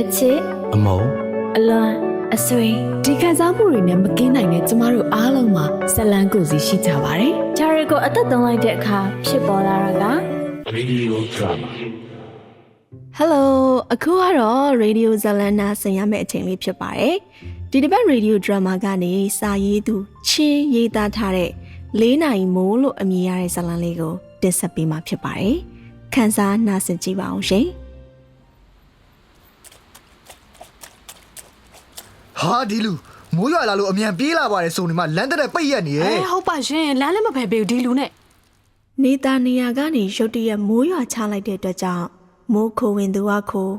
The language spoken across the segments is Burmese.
အချစ်အမုံအလွန်အဆွေဒီခံစားမှုတွေနဲ့မကင်းနိုင်တဲ့ကျမတို့အားလုံးမှာဇလန်းကိုယ်စီရှိကြပါတယ်။ဂျာရီကိုအသက်သွင်းလိုက်တဲ့အခါဖြစ်ပေါ်လာတာက Radio Drama Hello အခုကတော့ Radio Zalana ဆင်ရမယ့်အချိန်လေးဖြစ်ပါတယ်။ဒီတစ်ပတ် Radio Drama ကနေစာရေးသူချင်းရေးသားထားတဲ့၄နိုင်မိုးလို့အမည်ရတဲ့ဇာတ်လမ်းလေးကိုတင်ဆက်ပေးမှာဖြစ်ပါတယ်။ခန်းစားနားဆင်ကြည့်ပါအောင်ရှင် ဟာဒီလူမိုးရွာလာလို့အမြန်ပြေးလာပါတယ်ဆိုနေမှလမ်းတက်တဲ့ပိတ်ရက်နေရဲ့အဲဟုတ်ပါရှင်လမ်းလည်းမဖယ်ပေးဘူးဒီလူနဲ့။နေသားနေရာကနေရုတ်တရက်မိုးရွာချလိုက်တဲ့အတွက်ကြောင့်မိုးခိုဝင်သူကခို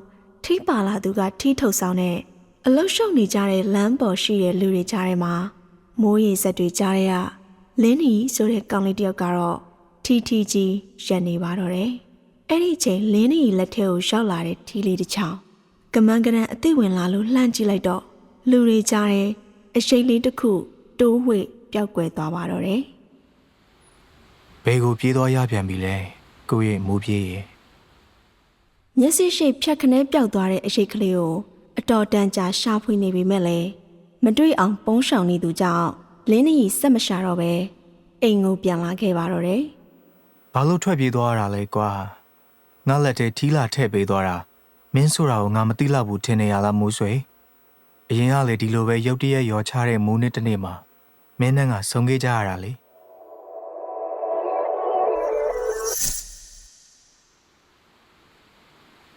ထိပါလာသူကထိထုတ်ဆောင်တဲ့အလုရှုံနေကြတဲ့လမ်းပေါ်ရှိတဲ့လူတွေကြားထဲမှာမိုးရေစက်တွေကြားထဲကလင်းနီဆိုတဲ့ကောင်လေးတစ်ယောက်ကတော့ထီထီကြီးရက်နေပါတော့တယ်။အဲ့ဒီအချိန်လင်းနီလက်ထဲကိုရောက်လာတဲ့ထီလေးတစ်ချောင်းကမန်းကရန်အသိဝင်လာလို့လှမ်းကြည့်လိုက်တော့ လူတွေကြားထဲအရှိန်လေးတစ်ခုတိုးဝှေ့ပျောက်ကွယ်သွားပါတော့တယ်။ဘယ်ကိုပြေးသွားရပြန်ပြီလဲကိုယ့်ရဲ့မိုးပြေးရဲ့မျက်စိရှိဖြတ်ခနဲပျောက်သွားတဲ့အရှိတ်ကလေးကိုအတော်တန်ကြာရှာဖွေနေပေမဲ့လည်းမတွေ့အောင်ပုံးဆောင်နေသူကြောင့်လင်းနီစက်မရှာတော့ပဲအိမ်ကိုပြန်လာခဲ့ပါတော့တယ်ဘာလို့ထွက်ပြေးသွားရတာလဲကွာငါလက်ထဲထီးလာထည့်ပေးသွားတာမင်းဆိုတာကိုငါမသိလောက်ဘူးထင်နေရလားမိုးဆွေ အရင်ကလေဒီလိုပဲရုတ်တရက်ရောချတဲ့မိုးနဲ့တစ်နေ့မှာမင်းနဲ့ငါဆုံခဲ့ကြရတာလေ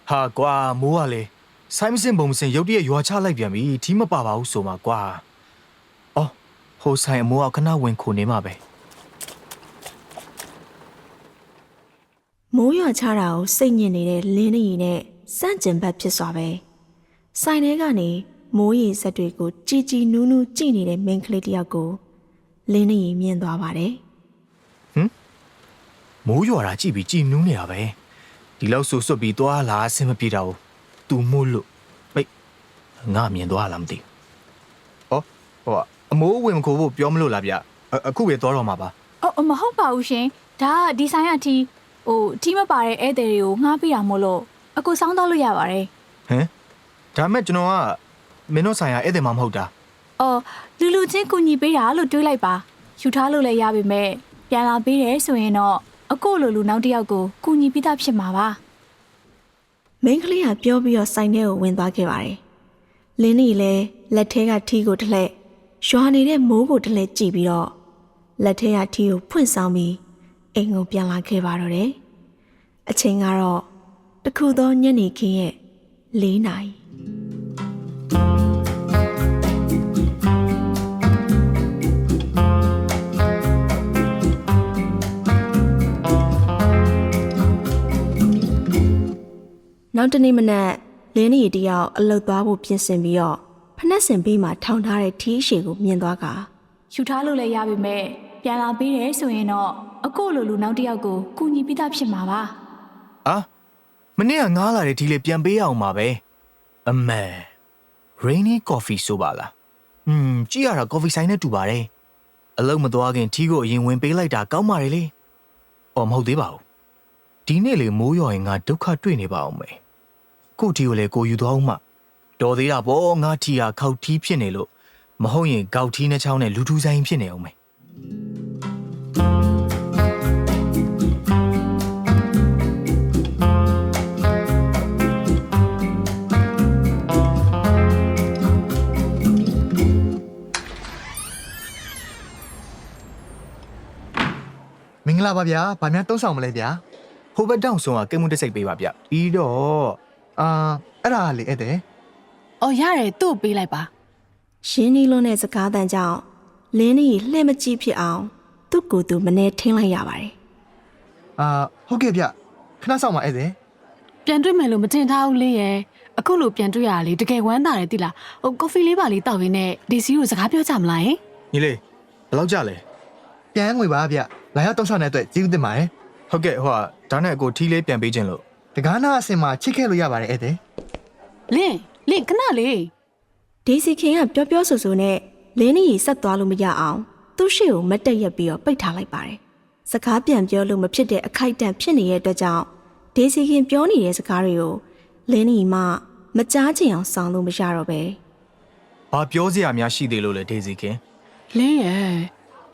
ဟာကွာမိုးကလေဆိုင်းမစင်ဘုံမစင်ရုတ်တရက်ရွာချလိုက်ပြန်ပြီထီးမပါပါဘူးဆိုမှာကွာအော်ဟိုဆိုင်အမိုးကခဏဝင်ခုနေမှာပဲမိုးရွာချတာကိုစိတ်ညစ်နေတဲ့လင်းနီနဲ့စန့်ကျင်ဘက်ဖြစ်စွာပဲဆိုင်ထဲကနေ မိုးရေစက်တွေကိုကြည်ကြည်နူးနူးကြည့်နေတဲ့မိန်းကလေးတစ်ယောက်ကိုလင်းနီမြင်သွားပါတယ်မိုးရွာတာကြည့်ပြီးကြည်နူးနေတာပဲဒီလောက်ဆူဆွတ်ပြီးသွားလာအဆင်မပြေတာကိုသူမို့လို့ပိတ်ငါမြင်သွားလားမသိဘူးဩဟိုအမိုးဝင်ခိုးဖို့ပြောမလို့လားဗျအအခုပဲသွားတော့မှာပါအော်မဟုတ်ပါဘူးရှင်ဒါကဒီဆိုင်ကတီဟိုတီမပါတဲ့ဧည့်သည်တွေကိုငှားပြတာမို့လို့အခုစောင်းတော့လို့ရပါတယ်ဟမ်ဒါမဲ့ကျွန်တော်က မင်းတို့ဆိုင်ရာဧည့်သည်မှမဟုတ်တာအော်လူလူချင်းကူညီပေးတာလို့တွေးလိုက်ပါယူထားလို့လည်းရပါမယ်ပြန်လာပေးတယ်ဆိုရင်တော့အခုလိုလူနောက်တစ်ယောက်ကိုကူညီပေးတာဖြစ်မှာပါမိန်းကလေးကပြောပြီးတော့ဆိုင်ထဲကိုဝင်သွားခဲ့ပါတယ်။လင်းနီလည်းလက်ထဲကထီးကိုတစ်လှည့်ရွာနေတဲ့မိုးကိုတစ်လှည့်ကြည့်ပြီးတော့လက်ထဲကထီးကိုဖွင့်ဆောင်ပြီးအိမ်ကိုပြန်လာခဲ့ပါတော့တယ်။အချိန်ကတော့တခုသောညနေခင်းရဲ့၄နာရီ နောက်တနေ့မနက်လင်းနီတယောက်အလုတ်သွားဖို့ပြင်ဆင်ပြီးတော့ဖနက်စင်ဘေးမှာထောင်ထားတဲ့ထီးရှည်ကိုမြင်သွားကယူထားလို့လည်းရပါမယ်ပြန်လာပေးတယ်ဆိုရင်တော့အခုလိုလူနောက်တစ်ယောက်ကိုကူညီပေးတာဖြစ်မှာပါအာမနေ့ကငားလာတဲ့ဒီလေပြန်ပေးရအောင်ပါပဲအမဲ rainy coffee ဆိုပါလားอืมကြည့်ရတာ coffee ဆိုင်နဲ့တူပါတယ်အလုံးမသွားခင်ထီးကိုအရင်ဝင်ပေးလိုက်တာကောင်းပါလေလေအော်မဟုတ်သေးပါဘူးဒီနေ့လေမိုးရွာရင်ငါဒုက္ခတွေ့နေပါအောင်မယ် ကို့ထီကိုလေကိုယူသွားအောင်မှတော်သေးတာပေါ့ငါထီဟာခောက်ထီးဖြစ်နေလို့မဟုတ်ရင်ကောက်ထီးနှချောင်းနဲ့လူထူဆိုင်ဖြစ်နေအောင်မယ်မင်္ဂလာပါဗျာဗာများတုံးဆောင်မလဲဗျာဟိုဘက်တောင်ဆုံးကကိတ်မှုတစ်စိတ်ပေးပါဗျပြီးတော့ အာအဲ့ဒါလေအဲ့တဲ့အော်ရတယ်သူ့ကိုပေးလိုက်ပါရင်းနှီးလွန်းတဲ့စကားတန်ကြောင့်လင်းနီလှည့်မကြည့်ဖြစ်အောင် သူ့ကိုယ်သူမနေထင်းလိုက်ရပါတယ်အာဟုတ်ကဲ့ဗျခဏဆောင်ပါအဲ့တဲ့ပြန်တွေ့မယ်လို့မတင်ထားဘူးလေရဲ့အခုလိုပြန်တွေ့ရတာလေတကယ်ဝမ်းသာတယ်တိလားဟိုကော်ဖီလေးပါလေးတောက်ရင်းနဲ့ဒီစီကိုစကားပြောကြမလားယင်ညီလေးဘယ်လောက်ကြလဲပြန်ငွေပါဗျလာရောက်တုံးဆောင်တဲ့အတွက်ကျေးဇူးတင်ပါတယ်ဟုတ်ကဲ့ဟိုကဒါနဲ့ကိုထီးလေးပြန်ပေးခြင်းလို့ တကားနာအစင်မှာချစ်ခဲ့လို့ရပါတယ်အဲ့တဲ့လင်းလင်းခဏလေးဒေးစီခင်ကပြောပြောဆိုဆိုနဲ့လင်းနီဆက်သွားလို့မရအောင် သူ့ရှေ့ကိုမတ်တက်ရက်ပြီးတော့ပိတ်ထားလိုက်ပါတယ်စကားပြန်ပြောလို့မဖြစ်တဲ့အခိုက်အတန့်ဖြစ်နေတဲ့အတွက်ကြောင့်ဒေးစီခင်ပြောနေတဲ့စကားတွေကိုလင်းနီမှမကြားချင်အောင်ဆောင်လို့မရတော့ပဲ။ဘာပြောစရာများရှိသေးလို့လဲဒေးစီခင်လင်းရဲ့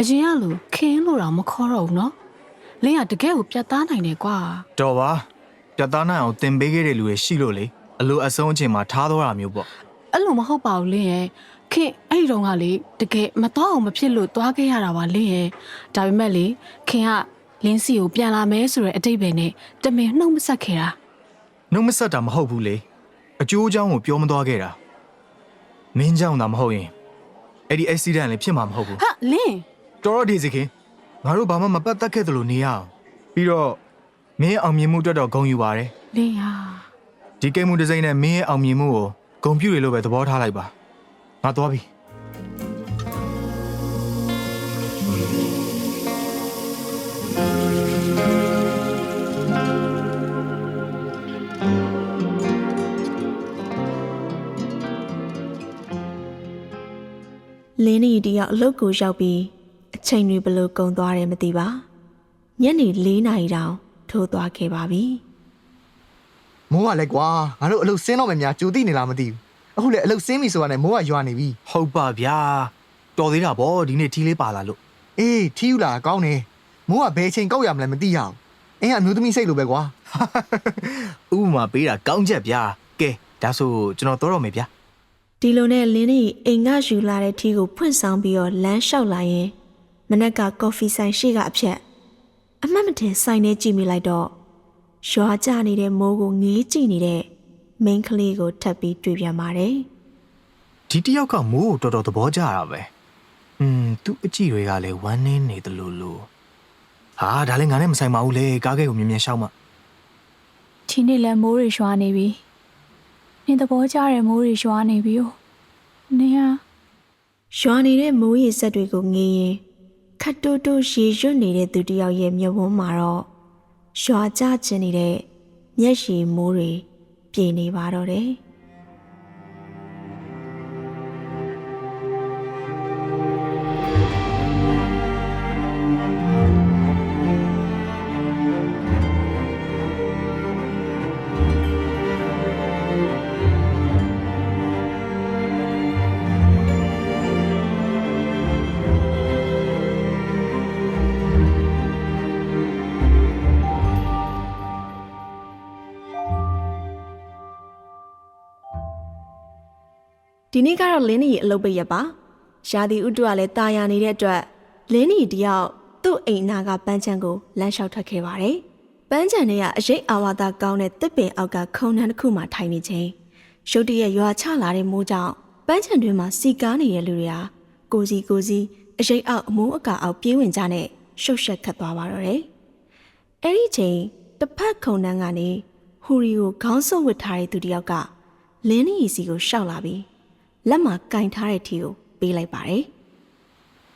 အရင်ကလိုခင်းလို့တော့မခေါ်တော့ဘူးနော်လင်းကတကယ်ကိုပြတ်သားနိုင်တယ်ကွာ။တော်ပါ။ ပြတ်သားနိုင်အောင်တင်ပေးခဲ့တဲ့လူတွေရှိလို့လေအလိုအဆုံးအချိန်မှာထားတော့တာမျိုးပေါ့အဲ့လိုမဟုတ်ပါဘူးလင်းရဲ့ခင်အဲ့ဒီတော့ကလေတကယ်မတော့အောင်မဖြစ်လို့သွားခဲ့ရတာပါလင်းရဲ့ဒါပေမဲ့လေခင်ကလင်းစီကိုပြန်လာမယ်ဆိုတဲ့အတိတ်ပဲနဲ့တမင်နှုတ်မဆက်ခဲ့တာ။နှုတ်မဆက်တာမဟုတ်ဘူးလေ။အကျိုးအကြောင်းကိုပြောမသွားခဲ့တာ။မင်းကြောင့်သာမဟုတ်ရင်အဲ့ဒီ accident လည်းဖြစ်မှာမဟုတ်ဘူးဟာလင်း။တော်တော့ဒေးစီခင်ငါတို့ဘာမှမပတ်သက်ခဲ့သလိုနေရအောင်။ပြီးတော့ မင်းရဲ့အောင်မြင်မှုအတွက်တော့ဂုဏ်ယူပါတယ်လင်းဟာ။ဒီကိတ်မှုတစ်စိမ့်နဲ့မင်းရဲ့အောင်မြင်မှုကိုဂုဏ်ပြုရလို့ပဲသဘောထားလိုက်ပါ။ငါသွားပြီ။လင်းနီတယောက်အလုပ်ကိုရောက်ပြီးအချိန်တွေဘယ်လိုကုန်သွားတယ်မသိပါညနေ၄နာရီတောင် ထိုးသွားခဲ့ပါပြီမိုးကလည်းကွာငါတို့အလုပ်ဆင်းတော့မယ်များကြိုသိနေလားမသိဘူးအခုလည်းအလုပ်ဆင်းပြီဆိုတာနဲ့မိုးကရွာနေပြီဟုတ်ပါဗျာတော်သေးတာဗောဒီနေ့ထီးလေးပါလာလို့အေးထီးယူလာကောင်းတယ်မိုးကဘယ်အချိန်ကောက်ရမလဲမသိရအောင်အင်းကအမျိုးသမီးစိတ်လိုပဲကွာဥပမာပေးတာကောင်းချက်ဗျာကဲဒါဆိုကျွန်တော်တော်တော့မယ်ဗျာဒီလိုနဲ့လင်းနီအိမ်ကယူလာတဲ့ထီးကိုဖွင့်ဆောင်ပြီးတော့လမ်းလျှောက်လာရင်မနက်ကကော်ဖီဆိုင်ရှိကအဖြတ် အမှတ်မတင်ဆိုင်ထဲကြည့်မိလိုက်တော့ရွာကျနေတဲ့မိုးကိုငေးကြည့်နေတဲ့မိန်းကလေးကိုထပ်ပြီးတွေ့ပြန်ပါတယ် ဒီတယောက်ကမိုးကိုတော်တော်သဘောကျတာပဲอืมသူအကြည့်တွေကလည်းဝမ်းနေနေတယ်လို့လို့ဟာဒါလည်းငါနဲ့မဆိုင်ပါဘူးလေကားကဲကိုမြင်မြင်ရှောက်မှ ဒီနေ့လည်းမိုးတွေရွာနေပြီနင်သဘောကျတဲ့မိုးတွေရွာနေပြီ哦နင်ဟာ ရွာနေတဲ့မိုးရေစက်တွေကိုငေးရင် ခတ်တိုးတိုးရေရွတ်နေတဲ့သူတစ်ယောက်ရဲ့မျက်ဝန်းမှာတော့ရွာကျကျင်နေတဲ့မျက်ရည်မိုးတွေပြေနေပါတော့တယ် ဒီနေ့ကတော့လင်းနီရဲ့အလုပ်ပိတ်ရက်ပါရာသီဥတုကလည်းတာယာနေတဲ့အတွက်လင်းနီတယောက်သူ့အိမ်နာကပန်းချံကိုလမ်းလျှောက်ထွက်ခဲ့ပါတယ်ပန်းချံထဲကအရိပ်အာဝါဒကောင်းတဲ့တစ်ပင်အောက်ကခုံနှန်းတစ်ခုမှထိုင်နေခြင်းရုတ်တရက်ရွာချလာတဲ့မိုးကြောင့်ပန်းချံတွင်မှာစီကားနေတဲ့လူတွေဟာကိုစီကိုစီအရိပ်အောက်အမိုးအကာအောက်ပြေးဝင်ကြနဲ့ရှုပ်ရှက်ခတ်သွားပါတော့တယ်အဲ့ဒီချိန်တစ်ဖက်ခုံနှန်းကနေဟူရီကိုခေါင်းဆုပ်ဝစ်ထားတဲ့သူတစ်ယောက်ကလင်းနီစီကိုရှောက်လာပြီး လက်မှာကင်ထားတဲ့ထီကိုပေးလိုက်ပါတယ်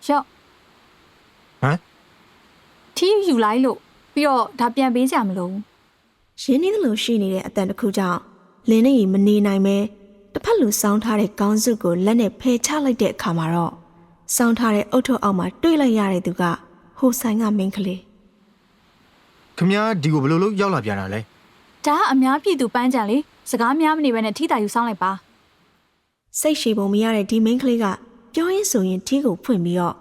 ရော့ဟမ်ထီးယူလိုက်လို့ပြီးတော့ဒါပြန်ပေးကြမလို့။ရင်းနှီးသလိုရှိနေတဲ့အတန်တစ်ခုကြောင့်လင်းနေမနေနိုင်ပဲတစ်ဖက်လူစောင်းထားတဲ့ကောင်းစုကိုလက်နဲ့ဖယ်ချလိုက်တဲ့အခါမှာတော့စောင်းထားတဲ့အုတ်ထုပ်အောက်မှာတွေ့လိုက်ရတဲ့သူကဟိုဆိုင်ကမင်းကလေးခမ ्या ဒီကိုဘယ်လိုလုပ်ရောက်လာပြန်တာလဲဒါကအများပြည်သူပန်းကြံလေစကားများမနေဘဲနဲ့ထီးတာယူဆောင်လိုက်ပါ စိတ်ရှိပုံမရတဲ့ဒီမင်းကလေးကပြောရင်းဆိုရင်ထီကိုဖွင့်ပြီးတော့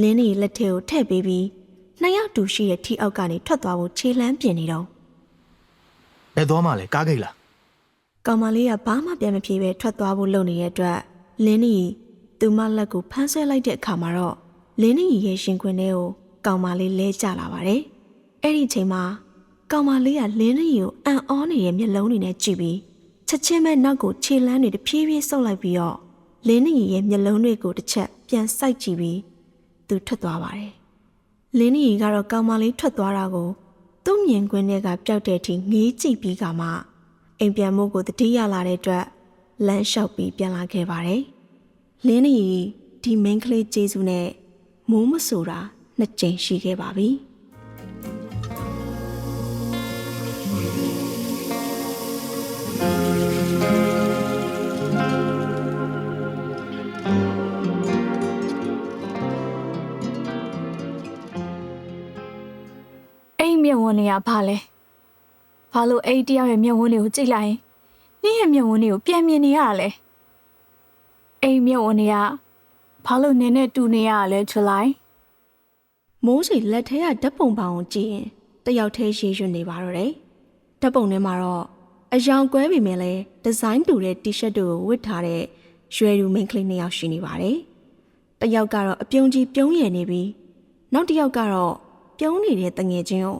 လင်းနေလက်ထဲကိုထည့်ပေးပြီးနှစ်ယောက်တူရှိတဲ့ထီအောက်ကနေထွက်သွားဖို့ခြေလှမ်းပြင်နေတော့ဘယ်သွားမှလဲကားကိတ်လားကောင်မလေးကဘာမှပြန်မပြေပဲထွက်သွားဖို့လုပ်နေတဲ့အတွက်လင်းနီသူမလက်ကိုဖမ်းဆွဲလိုက်တဲ့အခါမှာတော့လင်းနီရဲ့ရှင်ခွင်ထဲကိုကောင်မလေးလဲကျလာပါတယ်။အဲ့ဒီအချိန်မှာကောင်မလေးကလင်းနီကိုအံ့ဩနေတဲ့မျက်လုံးတွေနဲ့ကြည့်ပြီး ချက်ချင်းပဲနောက်ကိုခြေလမ်းတွေတဖြည်းဖြည်းဆုပ်လိုက်ပြီးတော့လင်းနီရဲ့မျက်လုံးတွေကိုတစ်ချက်ပြန်စိုက်ကြည့်ပြီးသူထွက်သွားပါတယ်။လင်းနီကတော့ကောင်မလေးထွက်သွားတာကိုသူ့မြင်ကွင်းထဲကပျောက်တဲ့အထိငေးကြည့်ပြီးကမှအိမ်ပြန်မှုကိုတတိယလာတဲ့အတွက်လမ်းလျှောက်ပြီးပြန်လာခဲ့ပါတယ်။လင်းနီဒီမင်းကလေးကျေးဇူးနဲ့မိုးမဆိုတာနှစ်ကြိမ်ရှိခဲ့ပါပြီ။ မျက်ဝန်းတွေကဘာလဲဘာလို့အဲ့ဒီတယောက်ရဲ့မျက်ဝန်းတွေကိုကြည့်လိုက်ရင်နနေ့ရဲ့မျက်ဝန်းတွေကိုပြန်မြင်နေရတာလဲအိမ်မျက်ဝန်းတွေကဘာလို့နင်းနဲ့တူနေရတာလဲချူလိုက်မိုးစီလက်ထဲကဓာတ်ပုံပေါင်ကိုကြည့်ရင်တယောက်တည်းရေရွတ်နေပါတော့တယ်ဓာတ်ပုံထဲမှာတော့အယောင်ကွဲပေမဲ့လည်းဒီဇိုင်းတူတဲ့ T-shirt တို့ကိုဝတ်ထားတဲ့ရွယ်လူမိန်းကလေးနှစ်ယောက်ရှိနေပါတယ်တယောက်ကတော့အပြုံးကြီးပြုံးရည်နေပြီးနောက်တစ်ယောက်ကတော့ပြုံးနေတဲ့တငယ်ချင်းကို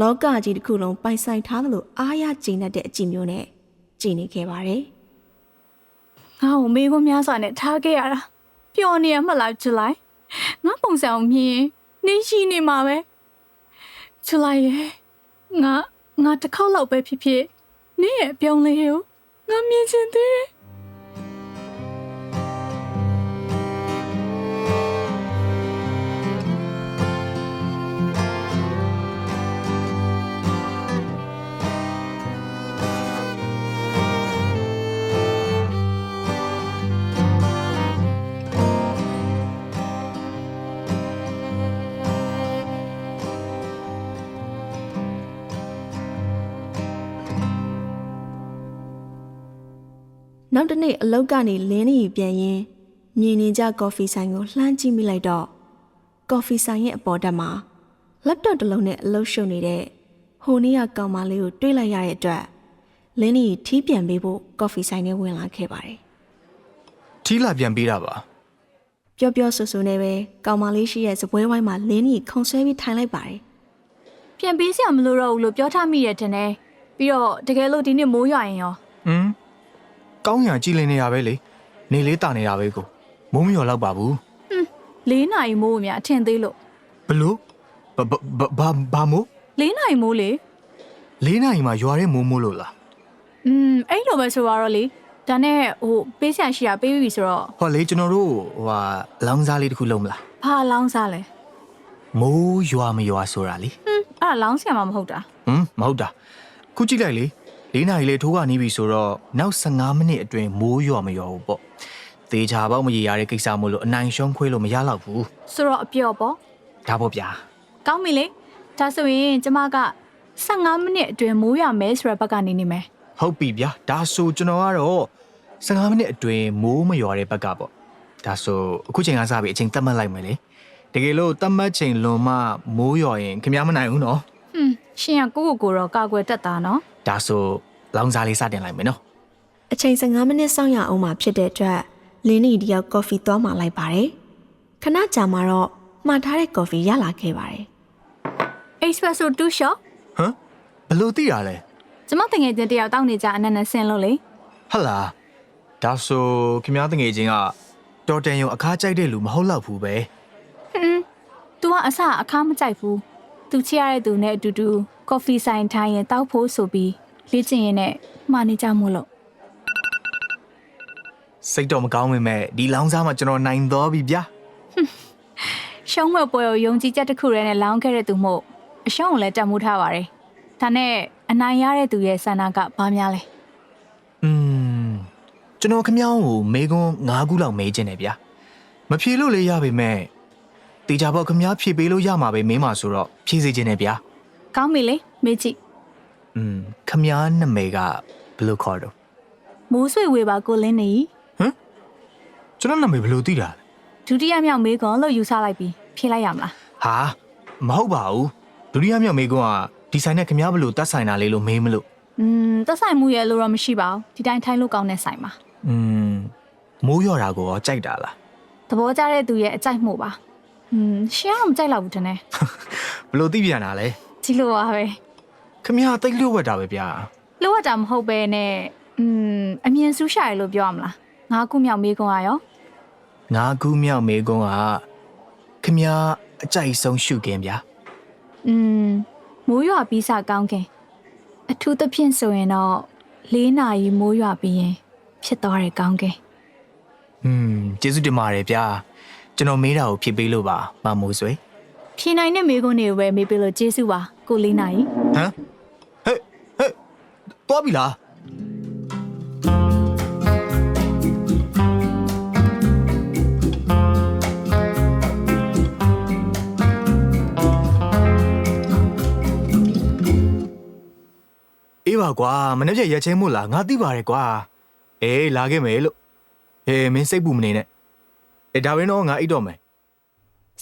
လောကကြီးတစ်ခုလုံးပိုင်ဆိုင်ထားသလိုအားရကျဉ်းတတ်တဲ့အကြည့်မျိုးနဲ့ကြည်နေခဲ့ပါတယ်ငါ့ကိုမေးခွန်းများစွာနဲ့ထားခဲ့ရတာပျော်နေရမှတ်လားချူလိုက်ငါပုံစံကိုမြင်ရင်နင်းရှိနေမှာပဲချူလိုက်ရဲ့ငါငါတစ်ခေါက်လောက်ပဲဖြစ်ဖြစ်နင်းရဲ့အပြောင်းလဲကိုငါမြင်ချင်သေးတယ် နောက်တစ်နေ့အလောက်ကနေလင်းနေပြန်ရင်မြင်နေကြကော်ဖီဆိုင်ကိုလှမ်းကြည့်မိလိုက်တော့ကော်ဖီဆိုင်ရဲ့အပေါ်တက်မှာလက်တော့တစ်လုံးနဲ့အလုပ်ရှုပ်နေတဲ့ဟိုနေ့ကကောင်မလေးကိုတွေးလိုက်ရတဲ့အတွက်လင်းနေထီးပြန်ပေးဖို့ကော်ဖီဆိုင်ထဲဝင်လာခဲ့ပါတယ်ထီးလာပြန်ပေးတာပါပျော့ပျော့ဆူဆူနဲ့ပဲကောင်မလေးရှိရဲ့စပွဲဝိုင်းမှာလင်းနေခုံဆွဲပြီးထိုင်လိုက်ပါတယ်ပြန်ပေးစရာမလိုတော့ဘူးလို့ပြောထားမိရတဲ့နဲ့ပြီးတော့တကယ်လို့ဒီနေ့မိုးရွာရင်ရောဟမ် ကောင်းရကြည်လင်နေရပဲလေနေလေးတာနေတာပဲကိုမိုးမလျော်တော့ပါဘူး၄နာရီမိုးအများအထင်သေးလို့ဘလို့ဘဘဘဘာဘာမိုး၄နာရီမိုးလေလေးနိုင်မှာရွာတဲ့မိုးမိုးလို့လားอืมအဲ့လိုပဲဆိုတော့လေဒါနဲ့ဟိုပေးစရာရှိတာပေးပြီဆိုတော့ဟောလေကျွန်တော်တို့ဟိုဟာလောင်းစားလေးတစ်ခုလုံးမလားဘာလောင်းစားလဲမိုးရွာမရွာဆိုတာလေဟွန်းအဲ့ဒါလောင်းစရာမှမဟုတ်တာဟမ်မဟုတ်တာခုကြည့်လိုက်လေ လေးနိုင်လေထိုးကနေပြီဆိုတော့နောက်15မိနစ်အတွင်းမိုးရွာမရွာဘူးပေါ့သေချာပေါက်မရေရတဲ့ကိစ္စမို့လို့အနိုင်ရှုံးခွဲလို့မရတော့ဘူးဆိုတော့အပြော့ပေါ့ဒါပေါ့ဗျာကောင်းပြီလေဒါဆိုရင်ကျမက15မိနစ်အတွင်းမိုးရွာမဲဆိုတဲ့ဘက်ကနေနေမယ်ဟုတ်ပြီဗျာဒါဆိုကျွန်တော်ကတော့15မိနစ်အတွင်းမိုးမရွာတဲ့ဘက်ကပေါ့ဒါဆိုအခုချိန်ကစပြီးအချိန်သတ်မှတ်လိုက်မယ်လေတကယ်လို့သတ်မှတ်ချိန်လွန်မှမိုးရွာရင်ခင်ဗျားမနိုင်ဘူးနော်ဟွန်းရှင်ကကိုကိုကိုတော့ကာကွယ်တတ်တာနော်ဒါဆို လောင်းစားလေးစတင်လိုက်မယ်နော်အချိန်15မိနစ်စောင့်ရအောင်မှဖြစ်တဲ့အတွက်လင်းနေတယောက်ကော်ဖီသွားမှလိုက်ပါတယ်ခဏကြာမှတော့မှားထားတဲ့ကော်ဖီရလာခဲ့ပါတယ် espresso 2 shot ဟမ်ဘလို့သိရလဲကျမတငယ်ချင်းတယောက်တောင်းနေကြအနက်နဲ့ဆင်းလို့လေဟတ်လာဒါဆိုခင်ဗျားတငယ်ချင်းကတော်တန်ရုံအခါကြိုက်တဲ့လူမဟုတ်တော့ဘူးပဲဟွန်း तू ကအစအခါမကြိုက်ဘူး तू ချရတဲ့သူနဲ့အတူတူကော်ဖီဆိုင်ထိုင်းရင်တောက်ဖို့ဆိုပြီး လေ့ကျင့်ရင်နဲ့မှာနေကြမို့လို့စိတ်တော့မကောင်းပေမဲ့ဒီလောင်းစားမှာကျွန်တော်နိုင်တော့ပြီဗျာရှုံးမဲ့ပွဲကိုယုံကြည်ချက်တစ်ခုတည်းနဲ့လောင်းခဲ့တဲ့သူမို့အရှုံးကိုလည်းတတ်မှုထားပါတယ်ဒါနဲ့အနိုင်ရတဲ့သူရဲ့ဆန္ဒကဘာများလဲอืมကျွန်တော်ခင်ဗျားကိုမေကွန်း၅ခုလောက်မေးခြင်းတယ်ဗျာမဖြေလို့လေရပါမဲ့တေချာပေါ့ခင်ဗျားဖြေပေးလို့ရမှာပဲမင်းပါဆိုတော့ဖြေစေခြင်းတယ်ဗျာကောင်းပြီလေမေးကြည့် อืมခင်ဗျားနာမည်ကဘယ်လိုခေါ်တော့ မိုးဆွေဝေပါကိုလင်းနေ ကျွန်တော်နာမည်ဘယ်လိုသိတာလဲ ဒုတိယမြောက်မေးခွန်းလို့ယူဆလိုက်ပြီးဖြေလိုက်ရမလား ဟာမဟုတ်ပါဘူးဒုတိယမြောက်မေကွန်းကဒီဆိုင်နဲ့ခင်ဗျားဘယ်လိုတတ်ဆိုင်တာလေးလို့မေးမလို့ อืมသက်ဆိုင်မှုရဲ့လို့တော့မရှိပါဘူးဒီတိုင်းထိုင်းလို့ကောင်းတဲ့ဆိုင်ပါ อืมမိုးရော်တာကိုရောကြိုက်တာလား သဘောကျတဲ့သူရဲ့အကြိုက်မှုပါอืมရှင်အောင်မကြိုက်တော့ဘူးတနဲ့ ဘယ်လိုသိပြန်တာလဲ ဒီလိုပါပဲ ခင်ဗျားတိတ်လျှို့ဝက်တာပဲဗျာ လိုအပ်တာမဟုတ်ပဲနဲ့อืมအမြင်ဆူးရှာရလို့ပြောရမလားငါးခုမြောက်မေးခွန်းอ่ะရော ငါးခုမြောက်မေကွန်းကခင်ဗျားအကြိုက်ဆုံးရှုခင်ဗျာ อืมမိုးရွာပြီးစကောင်းခင်အထူးသဖြင့်ဆိုရင်တော့၄နာရီမိုးရွာပြီးရင် ဖြစ်သွားတယ်ကောင်းခင် อืมကျေးဇူးတင်ပါတယ်ဗျာကျွန်တော်မေးတာကိုဖြေပေးလို့ပါမမိုးဆွေ ဖြေနိုင်တဲ့မေးခွန်းတွေကိုပဲမေးပြလို့ကျေးဇူးပါကို၄နာရီ ဟမ်ဟဲ့ဟဲ့ တော်ပြီလားအေးပါပါကွာမနေ့ကရက်ချင်းမို့လားငါသိပါတယ်ကွာအေးလာခဲ့မယ်လို့ဟေးမင်းစိတ်ပူမနေနဲ့အေးဒါဝင်တော့ငါအိတ်တော့မယ်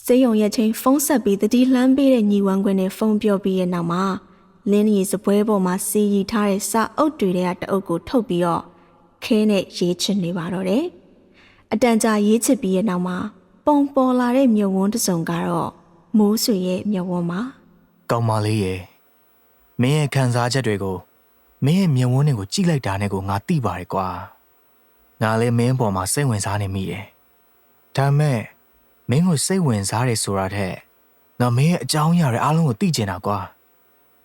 စေးရုံရဲ့ချင်းဖုန်းဆက်ပြီးတတိလှမ်းပေးတဲ့ညီဝမ်းခွင်နဲ့ဖုန်းပြောပြီးရဲ့နောက်မှာ လင်းရီစပွဲပေါ်မှာစီရီထားတဲ့စာအုပ်တွေထဲကတအုပ်ကိုထုတ်ပြီးတော့ခဲနဲ့ရေးချစ်နေပါတော့တယ်။အတန်ကြာရေးချစ်ပြီးရဲ့နောက်မှာပုံပေါ်လာတဲ့မြုပ်ဝန်းတစ်စုံကတော့မိုးဆွေရဲ့မြုပ်ဝန်းပါကောင်းပါလေရဲ့မင်းရဲ့ခံစားချက်တွေကိုမင်းရဲ့မျက်ဝန်းတွေကိုကြည့်လိုက်တာနဲ့ကိုငါသိပါတယ်ကွာငါလည်းမင်းပေါ်မှာစိတ်ဝင်စားနေမိတယ်ဒါမဲ့မင်းကိုစိတ်ဝင်စားတယ်ဆိုတာထက်ငါမင်းရဲ့အကြောင်းအရာတွေအားလုံးကိုသိချင်တာကွာ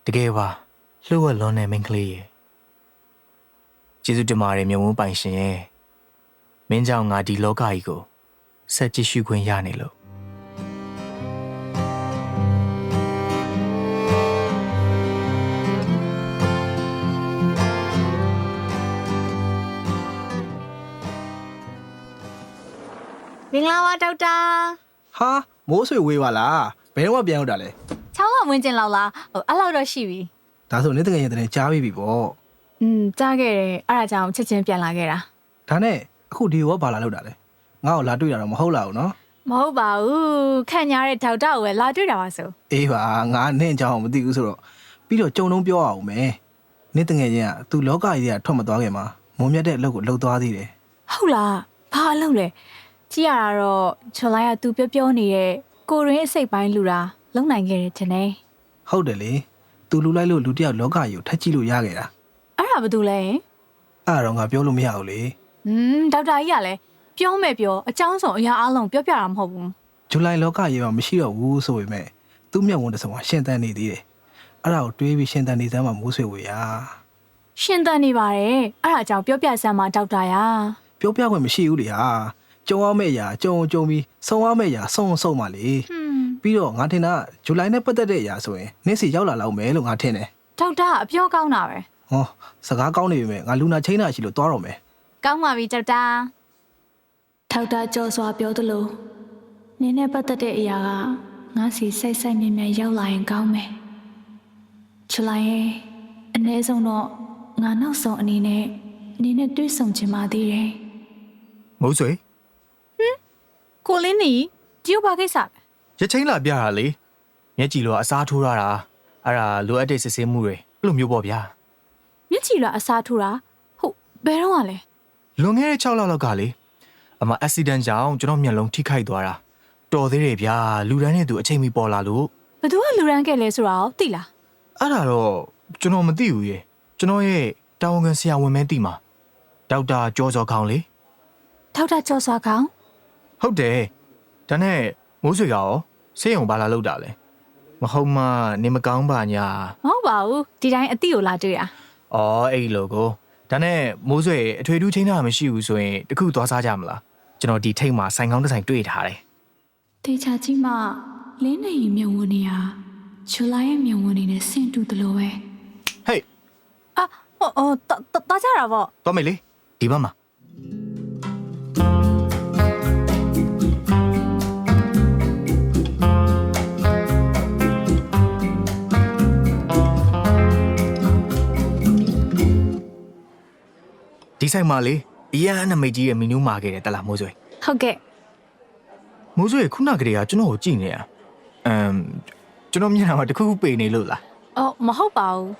တကယ်ပါလှုပ်ဝက်လွန်နေမင်းကလေးရဲ့ကျေးဇူးတင်ပါတယ်မျက်ဝန်းပိုင်ရှင်ရဲ့မင်းကြောင့်ငါဒီလောကကြီးကိုဆက်ကြည့်ရှုခွင့်ရနေလို့မင်္ဂလာပါဒေါက်တာဟာမိုးဆွေဝေးပါလားဘယ်တော့မှပြန်ရောက်တာလဲ 6လဝန်းကျင်လောက်လားဟိုအဲ့လောက်တော့ရှိပြီဒါဆိုနေတကယ်ရင်တည်းကြားပြီးပြီပေါ့อืมကြားခဲ့တယ်အဲ့ဒါကြောင့်ချက်ချင်းပြန်လာခဲ့တာဒါနဲ့အခုဒီရောဘာလာလောက်တာလဲငါ့ကိုလာတွေ့တာတော့မဟုတ်လားဘူးနော်မဟုတ်ပါဘူးခန့်ညားတဲ့ဒေါက်တာကိုပဲလာတွေ့တာပါဆိုအေးပါငါနဲ့အကြောင်းမသိဘူးဆိုတော့ပြီးတော့ကြုံလုံးပြောအောင်မယ်နေတကယ်ချင်းကသူလောကကြီးကထွက်မသွားခင်မှာမုံမြတ်တဲ့အလုပ်ကိုလှုပ်သွားသေးတယ်ဟုတ်လားဘာအလုပ်လဲကြည့်ရတာတော့ချွန်လိုက်ကသူပြောပြောနေတဲ့ကိုရင်းအစိတ်ပိုင်းလူတာ လုံနိုင်ခဲ့တယ်ထင်တယ်ဟုတ်တယ်လေသူလူလိုက်လို့လူတစ်ယောက်လောကကြီးကိုထက်ကြည့်လို့ရခဲ့တာအဲ့ဒါဘာတူလဲအဲ့ဒါတော့ငါပြောလို့မရဘူးလေอืมဒေါက်တာကြီးကလည်းပြောမယ်ပြောအကြောင်းစုံအရာအလုံးပြောပြတာမဟုတ်ဘူးဇူလိုင်လောကကြီးမှာမရှိတော့ဘူးဆိုပေမဲ့သူ့မျက်ဝန်းတစ်စုံကရှင်သန်နေသေးတယ်အဲ့ဒါကိုတွေးပြီးရှင်သန်နေစမ်းမှာမိုးဆွေဝေးရရှင်းတန်နေပါတယ်အဲ့ဒါကြောင့်ပြောပြစမ်းပါဒေါက်တာရာပြောပြခွင့်မရှိဘူးလေဟာကြုံရမယ့်အရာကြုံကြုံပြီးဆုံးရမယ့်အရာဆုံးဆုံးပါလေဟွန်း ပြီးတော့ငါထင်တာဇူလိုင်နဲ့ပတ်သက်တဲ့အရာဆိုရင်နေ့စီရောက်လာလောက်မယ်လို့ငါထင်တယ်ဒေါက်တာကအပြောကောင်းတာပဲဟောစကားကောင်းနေပြီမဲ့ငါလူနာချင်းတာရှိလို့သွားတော့မယ်ကောင်းပါပြီဒေါက်တာထောက်တာကြော်စွာပြောသလိုနင်းနဲ့ပတ်သက်တဲ့အရာကငါစီစိတ်ဆိုင်မြင်မြန်ရောက်လာရင်ကောင်းမယ်ချလိုက်ရဲ့အ ਨੇ ဆုံးတော့ငါနောက်ဆုံးအနေနဲ့နင်းနဲ့တွေ့ဆုံချင်ပါသေးတယ်မိုးဆွေကိုလင်းနီဒီဘာကိစ္စလဲ ရချင်းလာပြတာလေမျက်ကြည်လောအစားထိုးရတာအဲ့ဒါလိုအပ်တဲ့စစ်ဆေးမှုတွေအဲ့လိုမျိုးပေါ့ဗျာမျက်ချီလာအစားထိုးတာဟုတ်ဘယ်တော့ကလဲလွန်ခဲ့တဲ့6လလောက်ကလေအမအက်ဆီဒန့်ကြောင့်ကျွန်တော်မျက်လုံးထိခိုက်သွားတာတော်သေးတယ်ဗျာလူတန်းနဲ့သူအချိန်မီပေါ်လာလို့ဘသူကလူရန်ခဲ့လဲဆိုတာကိုသိလားအဲ့ဒါတော့ကျွန်တော်မသိဘူးရေကျွန်တော်ရဲ့တာဝန်ခံဆရာဝန်မဲသိမှာဒေါက်တာကျော်စောခေါင်လေဒေါက်တာကျော်စွာခေါင်ဟုတ်တယ်ဒါနဲ့မိုးဆွေကရော ဆေးရုံဘာလာလောက်တာလဲမဟုတ်မှနေမကောင်းပါညာမဟုတ်ပါဘူးဒီတိုင်းအတိကိုလာတွေ့တာ။အော်အဲ့လိုကိုဒါနဲ့မိုးဆွေအထွေထူးချင်းတာမရှိဘူးဆိုရင်တခုသွားစားကြမလား။ကျွန်တော်ဒီထိတ်မှာဆိုင်ကောင်းတစ်ဆိုင်တွေ့ထားတယ်တေချာကြီးမှလင်းနေရင်မြုံဝင်နေဟာချူလိုက်ရဲ့မြုံဝင်နေနဲ့ဆင့်တူတယ်လို့ပဲ။ဟေးအာဟိုဟိုတတကြတာပေါ့သွားမေးလေဒီဘက်မှာ ဒီဆိုင်မှာလေအရန်နမိတ်ကြီးရဲ့မီနူးမှာခဲ့တယ်တလားမိုးဆွေဟုတ်ကဲ့မိုးဆွေခုနကတည်းကကျွန်တော်ကိုကြည့်နေရအမ်ကျွန်တော်မျက်နှာမှာတစ်ခုခုပေနေလို့လားအော်မဟုတ်ပါဘူး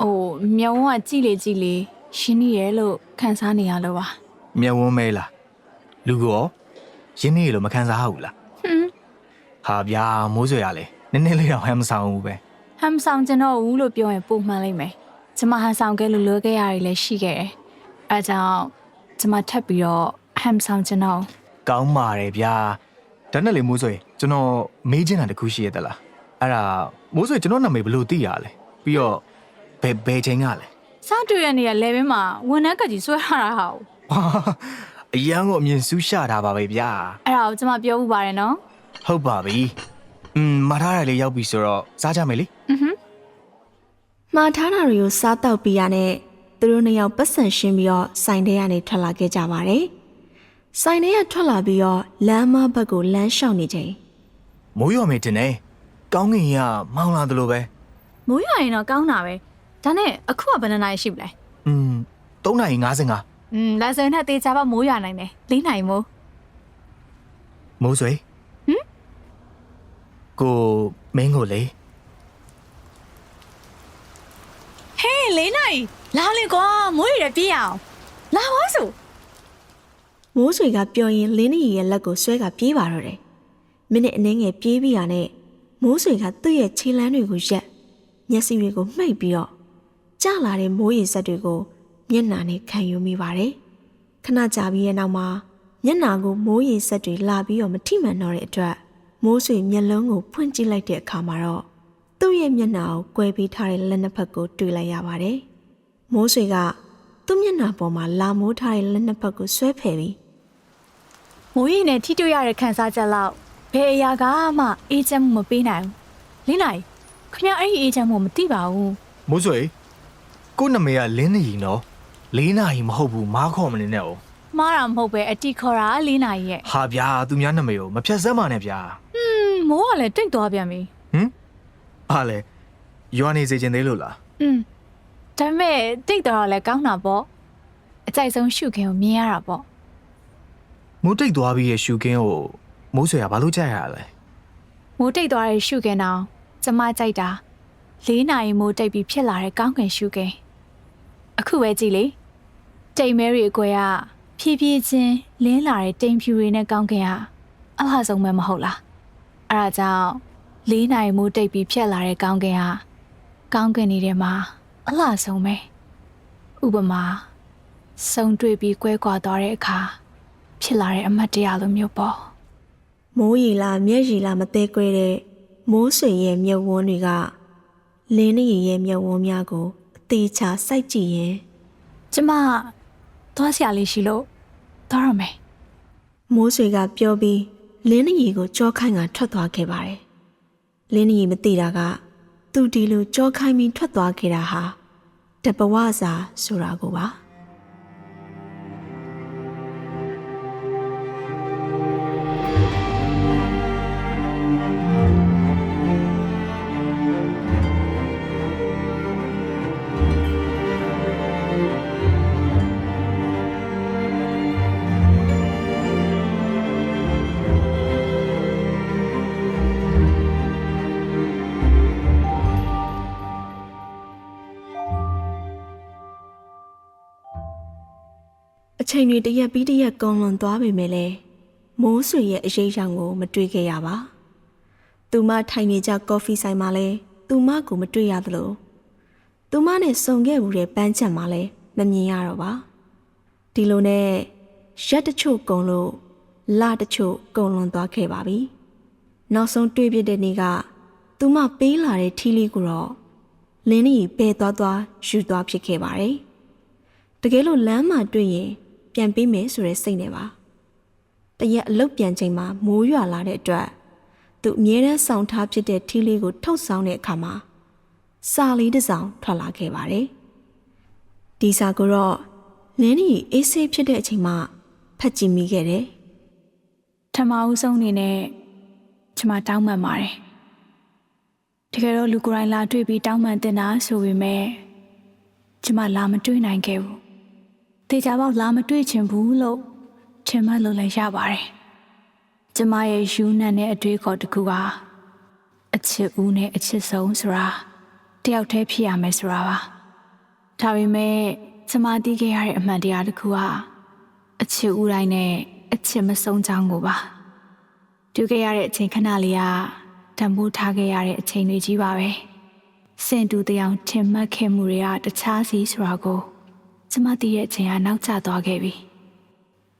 ဟိုမြောင်ကကြည်လေကြည်လေရှင်းနေရလို့ခံစားနေရလို့ပါမျက်ဝန်းမဲလားလူကရောရင်းနေလို့မခံစားဘူးလားဟွန်းဟာဗျာမိုးဆွေရလေနည်းနည်းလေးတော့ဟမ်မဆောင်ဘူးပဲဟမ်ဆောင်ကျွန်တော်ဘူးလို့ပြောရင်ပုံမှန်လိမ့်မယ်ကျမဟန်ဆောင်ခဲ့လို့လွယ်ခဲ့ရတယ်လည်းရှိခဲ့တယ် အဲဒါကြောင့်ကျမထပ်ပြီးတော့ဟမ်ဆောင်ကျွန်တော် ကောင်းပါတယ်ဗျာဒါနဲ့လေမိုးဆွေကျွန်တော်မေးချင်တာတစ်ခုရှိရသလားအဲ့ဒါမိုးဆွေကျွန်တော်နာမည်ဘယ်လိုသိရလဲပြီးတော့ဘယ်ဘယ်ချိန်ကလဲ စတွေ့ရနေတဲ့ level မှာဝန်ထမ်းကကြီးဆွဲထားတာဟာကို ဟာအရန်ကိုအမြင်စူးရှတာပါပဲဗျာ အဲ့ဒါကိုကျမပြောဥပါတယ်နော် ဟုတ်ပါပြီอืมမထားရလေရောက်ပြီဆိုတော့စားကြမယ်လေ อือဟွန်း မှားထားတာတွေကိုစားတော့ပြီးရတဲ့ သူတို့နှစ်ယောက်ပတ်စံရှင်းပြီးတော့ဆိုင်ထဲကနေထွက်လာခဲ့ကြပါတယ်။ဆိုင်ထဲကထွက်လာပြီးတော့လမ်းမဘက်ကိုလမ်းလျှောက်နေချိန် မိုးရွာမေတင်နေကောင်းကင်ကမောင်းလာသလိုပဲ မိုးရွာရင်တော့ကောင်းတာပဲ ဒါနဲ့အခုကဘယ်နှစ်နာရီရှိပြီလဲ อืม3:55 อืมလာစင်နဲ့တေချာပါမိုးရွာနိုင်တယ်၄နိုင်မိုး မိုးဆွေဟမ်ကိုမင်းကိုလေ ဟေး၄နိုင်လာလေကွာမိုးရွာပြေးအောင်လာပါစို့မိုးဆွေကပြောရင်လင်းနေရဲ့လက်ကိုဆွဲကပြေးပါတော့တယ်။မိနစ်အနည်းငယ်ပြေးပြီးရနဲ့မိုးဆွေကသူ့ရဲ့ခြေလမ်းတွေကိုရက်မျက်စိတွေကိုမှိတ်ပြီးတော့ကျလာတဲ့မိုးရေစက်တွေကိုမျက်နှာနဲ့ခံယူမိပါတယ်။ခဏကြာပြီးရဲ့နောက်မှာမျက်နှာကိုမိုးရေစက်တွေလာပြီးတော့မထိမှန်တော့တဲ့အတွက်မိုးဆွေမျက်လုံးကိုဖွင့်ကြည့်လိုက်တဲ့အခါမှာတော့ သူ့ရဲ့မျက်နှာကိုကွယ်ပေးထားတဲ့လက်နှစ်ဖက်ကိုတွေ့လိုက်ရပါတယ်။မိုးဆွေကသူ့မျက်နှာပေါ်မှာလာမိုးထားတဲ့လက်နှစ်ဖက်ကိုဆွဲဖယ်ပြီး မိုးရေနဲ့ထိတွေ့ရတဲ့ခန်းစားချက်လောက်ဘယ်အရာကမှအေးချမ်းမှုမပေးနိုင်ဘူး၄နိုင်ခင်ဗျအဲ့ဒီအေးချမ်းမှုမသိပါဘူး မိုးဆွေကိုနမေကလင်းနေရင်နော်၄နာရီမဟုတ်ဘူးမားခေါ်မနေနဲ့哦 မှားတာမဟုတ်ပဲအတီခေါ်တာ၄နိုင်ရဲ့ ဟာဗျာသူများနမေကိုမဖြတ်စမ်းပါနဲ့ဗျာ อืมမိုးကလည်းတိတ်သွားပြန်ပြီ ဟမ်ဟာလေရွာနေစေချင်သေးလို့လားอืมဒါပေမဲ့တိတ်တော့လည်းကောင်းတာပေါ့အကြိုက်ဆုံးရှုခင်ကိုမြင်ရတာပေါ့မိုးတိတ်သွားပြီးရဲ့ရှူကင်းကိုမိုးဆွေကဘာလို့ကြိုက်ရလဲမိုးတိတ်သွားတဲ့ရှုခင်တော့ကျမကြိုက်တာ၄နိုင်မိုးတိတ်ပြီးဖြစ်လာတဲ့ကောင်းကင်ရှုခင်အခုပဲကြည်လေတိမ်မဲရီအကွယ်ကဖြည်းဖြည်းချင်းလင်းလာတဲ့တိမ်ဖြူတွေနဲ့ကောင်းကင်ကအလှဆုံးပဲမဟုတ်လားအဲဒါကြောင့် ၄နိုင်မိုးတိတ်ပြီးဖြစ်လာတဲ့ကောင်းကင်ကကောင်းကင်နေတဲ့မှာအလှဆုံးပဲဥပမာစုံတွေ့ပြီးကွဲကွာသွားတဲ့အခါဖြစ်လာတဲ့အမတ်တရားလိုမျိုးပေါ့မိုးရီလာမျက်ရီလာမသေးခွဲတဲ့မိုးဆွေရဲ့မြုပ်ဝန်းတွေကလင်းနေရဲ့မြုပ်ဝန်းများကိုအသေးချာစိုက်ကြည့်ရင်ကျမသွားဆရာလေးရှိလို့သွားရမယ်မိုးဆွေကပြောပြီးလင်းနေရီကိုကြောခိုင်းကထွက်သွားခဲ့ပါတယ်။ လင်းနေရီမသိတာကသူဒီလိုကြောခိုင်းပြီးထွက်သွားခဲ့တာဟာတပဝစာဆိုတာကိုပါ ချိန်တွေတရက်ပြီးတရက်ကုံလွန်သွားပေမဲ့လည်းမိုးဆွေရဲ့အရေးရောင်ကို မတွေ့ခဲ့ရပါ။သူမထိုင်နေကြကော်ဖီဆိုင်မှာလည်းသူမကိုမတွေ့ရသလိုသူမနဲ့ဆုံခဲ့မှုတဲ့ပန်းချက်မှာလည်းမမြင်ရတော့ပါ။ဒီလိုနဲ့ရက်တချို့ကုံလို့လတချို့ကုံလွန်သွားခဲ့ပါပြီ။နောက်ဆုံးတွေ့ပြတဲ့နေ့ကသူမပေးလာတဲ့ထီလီကိုတော့လင်းနီပဲသွားသွားယူသွားဖြစ်ခဲ့ပါတယ်။တကယ်လို့လမ်းမှာတွေ့ရင် ပြန်ပေးမယ်ဆိုတဲ့စိတ်နဲ့ပါတရက်အလုတ်ပြန်ချိန်မှာမိုးရွာလာတဲ့အတွက်သူအမြဲတမ်းဆောင်ထားဖြစ်တဲ့ထီးလေးကိုထုတ်ဆောင်တဲ့အခါမှာစာလေးတစ်စောင်ထွက်လာခဲ့ပါတယ်ဒီစာကိုတော့လင်းနီအေးဆေးဖြစ်တဲ့အချိန်မှာဖတ်ကြည့်မိခဲ့တယ်ထမအောင်ဆုံးအနေနဲ့ကျမတောင်းပန်ပါတယ်တကယ်တော့လူကိုယ်တိုင်လာတွေ့ပြီးတောင်းပန်တင်တာဆိုပေမဲ့ကျမလာမတွေ့နိုင်ခဲ့ဘူး တေချာပေါက်လာမတွေ့ချင်ဘူးလို့ထင်မှတ်လို့လည်းရပါတယ်ကျမရဲ့ယူနံတဲ့အတွေ့အခေါ်တစ်ခုကအချစ်ဦးနဲ့အချစ်ဆုံးဆိုတာတယောက်တည်းဖြစ်ရမယ်ဆိုတာပါဒါပေမဲ့ကျမသိခဲ့ရတဲ့အမှန်တရားတစ်ခုကအချစ်ဦးတိုင်းနဲ့အချစ်မဆုံးချောင်းကိုပါတွေ့ခဲ့ရတဲ့အချိန်ခဏလေးကတံပိုးထားခဲ့ရတဲ့အချိန်တွေကြီးပါပဲစင်တူတရားထင်မှတ်ခဲ့မှုတွေကတခြားစီဆိုတာကို ကျမသိတဲ့အချိန်ကနောက်ကျသွားခဲ့ပြီ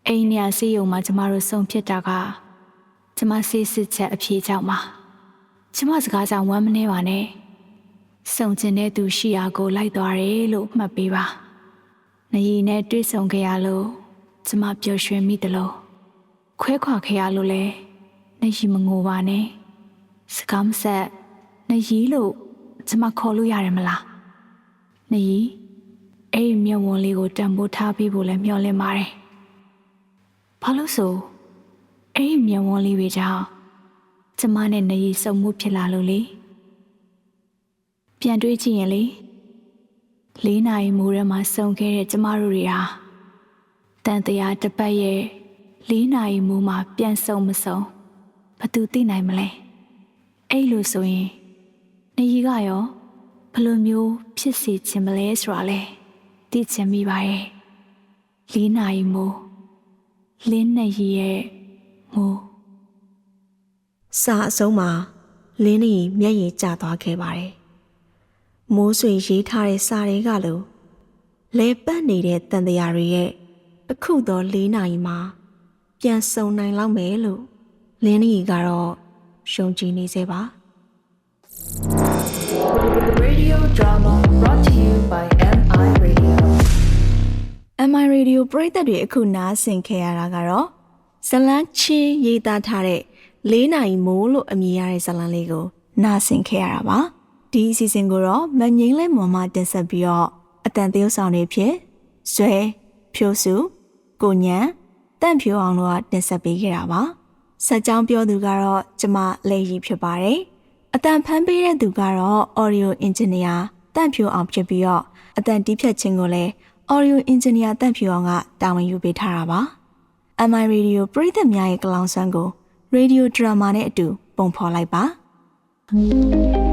အိမ်နေရာစေးရုံမှာကျမတို့ဆုံဖြစ်တာကကျမဆေးစစ်ချက်အဖြေကြောင့်ပါကျမစကားကြောင့်ဝမ်းမနေပါနဲ့စုံကျင်တဲ့သူရှိရာကိုလိုက်သွားတယ်လို့မှတ်ပေးပါ။နရီနဲ့တွေ့ဆုံခဲ့ရလို့ကျမပျော်ရွှင်မိတယ်လို့ခွဲခွာခဲ့ရလို့လဲနရီမငိုပါနဲ့စကားမဆက်နရီလို့ကျမခေါ်လို့ရတယ်မလား။နရီ အဲ့ဒီမျက်ဝန်းလေးကိုတံပိုးထားပြီးဖို့လဲမျှော်လင့်ပါတယ်။ဘာလို့ဆိုအဲ့ဒီမျက်ဝန်းလေးတွေကြောင့်ကျမနဲ့နရီစုံမှုဖြစ်လာလို့လေ။ပြန်တွေးကြည့်ရင်လေလေးနာရီမိုးထဲမှာစုံခဲ့တဲ့ကျမတို့တွေဟာတန်တရားတစ်ပတ်ရဲ့လေးနာရီမိုးမှာပြန်စုံမစုံဘသူသိနိုင်မလဲအဲ့လိုဆိုရင်နေကြီးကရောဘယ်လိုမျိုးဖြစ်စီခြင်းမလဲဆိုတာလဲ သိချင်မိပါရဲ့လေးနာရီမိုးလင်းနဲ့ရီရဲ့မိုးစာအဆုံးမှာလင်းနီမျက်ရည်ကျသွားခဲ့ပါတယ်။မိုးဆွေရေးထားတဲ့စာတွေကလိုလဲပတ်နေတဲ့တန်တရာတွေရဲ့အခုတော့၄နာရီမှာပြန်စုံနိုင်လောက်မယ်လို့လင်းနီကတော့ရှုံကြည်နေစေပါ Radio drama brought to you by MI Radio. MI Radio ပရိသတ်တွေအခုနားဆင်ခဲ့ရတာကတော့ဇလန်းချင်းရေးသားထားတဲ့၄နာရီမိုးလို့အမည်ရတဲ့ဇလန်းလေးကိုနားဆင်ခဲ့ရတာပါဒီအစီအစဉ်ကိုတော့မငိမ့်လဲမွန်မတင်ဆက်ပြီးတော့အတန်သေးဆောင်တွေဖြစ်ဇွဲဖြိုးစုကိုညံတန့်ဖြိုးအောင်တို့ကတင်ဆက်ပေးခဲ့တာပါဆက်ကြောင်းပြောသူကတော့ကျမလဲရီဖြစ်ပါတယ်အတန်ဖမ်းပေးတဲ့သူကတော့ audio engineer တန့်ဖြိုးအောင်ဖြစ်ပြီးတော့အတန်တီးဖြတ်ခြင်းကိုလည်း audio engineer တန့်ဖြူအောင်ကတာဝန်ယူပေးထားတာပါ။ MI Radio ပရိသတ်များရဲ့ကလောင်ဆွမ်းကို radio drama နဲ့အတူပုံဖော်လိုက်ပါ။